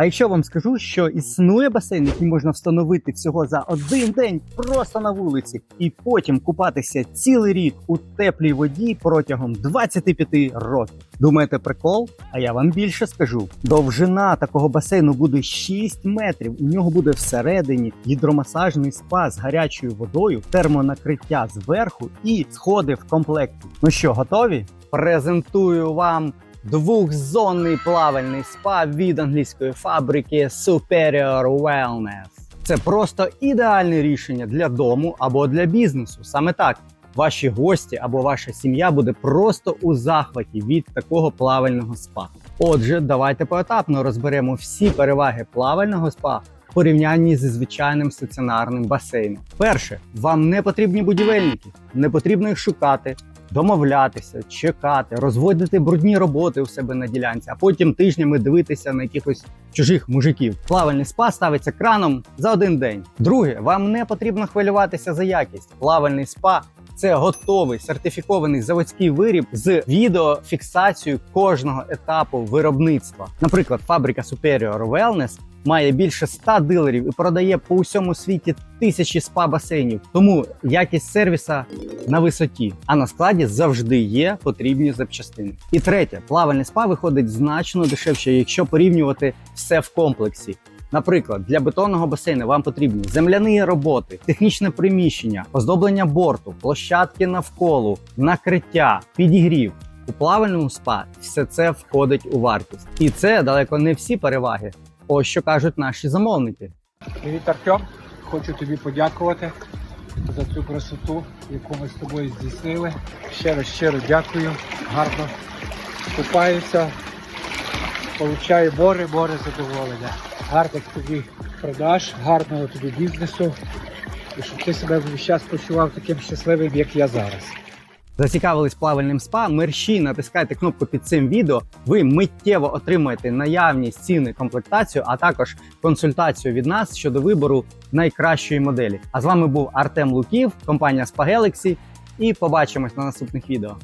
А якщо вам скажу, що існує басейн, який можна встановити всього за один день просто на вулиці, і потім купатися цілий рік у теплій воді протягом 25 років. Думаєте, прикол? А я вам більше скажу: довжина такого басейну буде 6 метрів. У нього буде всередині гідромасажний спа з гарячою водою, термонакриття зверху і сходи в комплекті. Ну що, готові? Презентую вам двохзонний плавальний спа від англійської фабрики Superior Wellness. Це просто ідеальне рішення для дому або для бізнесу. Саме так. Ваші гості або ваша сім'я буде просто у захваті від такого плавального спа. Отже, давайте поетапно розберемо всі переваги плавального спа в порівнянні зі звичайним стаціонарним басейном. Перше, вам не потрібні будівельники, не потрібно їх шукати, домовлятися, чекати, розводити брудні роботи у себе на ділянці, а потім тижнями дивитися на якихось чужих мужиків. Плавальний спа ставиться краном за один день. Друге, вам не потрібно хвилюватися за якість. Плавальний спа це готовий сертифікований заводський виріб з відеофіксацією кожного етапу виробництва. Наприклад, фабрика Superior Wellness має більше 100 дилерів і продає по усьому світі тисячі спа басейнів. Тому якість сервіса на висоті, а на складі завжди є потрібні запчастини. І третє, плавальний спа виходить значно дешевше, якщо порівнювати все в комплексі. Наприклад, для бетонного басейну вам потрібні земляні роботи, технічне приміщення, оздоблення борту, площадки навколо, накриття, підігрів. У плавальному спа все це входить у вартість. І це далеко не всі переваги. Ось що кажуть наші замовники. Привіт, Артем. Хочу тобі подякувати за цю красоту, яку ми з тобою здійснили. Ще раз щиро дякую. Гарно купаюся. Получаю море, море задоволення. Гарних тобі продаж, гарного тобі бізнесу. І щоб ти себе весь час почував таким щасливим, як я зараз. Зацікавились плавальним спа? Мерщій натискайте кнопку під цим відео. Ви миттєво отримаєте наявність ціни комплектацію, а також консультацію від нас щодо вибору найкращої моделі. А з вами був Артем Луків, компанія Galaxy, і побачимось на наступних відео.